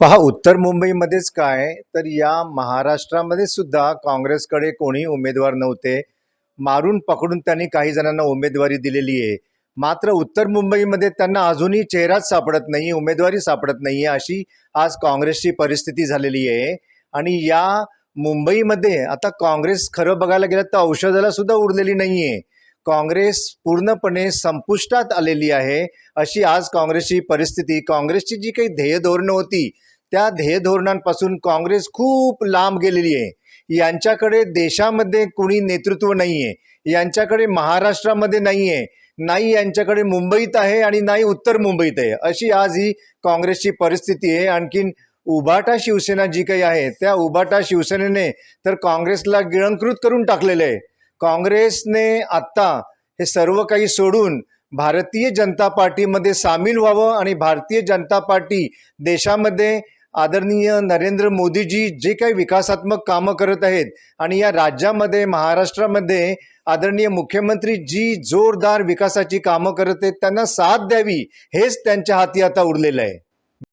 पहा उत्तर मुंबईमध्येच काय तर या महाराष्ट्रामध्ये सुद्धा काँग्रेसकडे कोणी उमेदवार नव्हते. मारून पकडून त्यांनी काही जणांना उमेदवारी दिलेली आहे. मात्र उत्तर मुंबईमध्ये त्यांना अजूनही चेहराच सापडत नाही उमेदवारी सापडत नाही आहे अशी आज काँग्रेसची परिस्थिती झालेली आहे. आणि या मुंबईमध्ये आता काँग्रेस खरं बघायला गेलं तर औषधाला सुद्धा उरलेली नाही आहे काँग्रेस पूर्णपणे संपुष्टात आलेली आहे. अशी आज काँग्रेसची परिस्थिती. काँग्रेसची जी काही ध्येयधोरणं होती त्या ध्येयधोरणांपासून काँग्रेस खूप लांब गेलेली आहे. यांच्याकडे देशामध्ये कुणी नेतृत्व नाही आहे यांच्याकडे महाराष्ट्रामध्ये नाही आहे नाही यांच्याकडे मुंबईत आहे आणि नाही उत्तर मुंबईत आहे. अशी आज ही काँग्रेसची परिस्थिती आहे. आणखीन उभाटा शिवसेना जी काही आहे त्या उभाटा शिवसेनेने तर काँग्रेसला गिळंकृत करून टाकलेलं आहे. काँग्रेसने आत्ता हे सर्व काही सोडून भारतीय जनता पार्टीमध्ये सामील व्हावं आणि भारतीय जनता पार्टी देशामध्ये आदरणीय नरेंद्र मोदीजी जे काही विकासात्मक कामं करत आहेत आणि या राज्यामध्ये महाराष्ट्रामध्ये आदरणीय मुख्यमंत्री जी जोरदार विकासाची कामं करत आहेत त्यांना साथ द्यावी हेच त्यांच्या हाती आता उरलेलं आहे.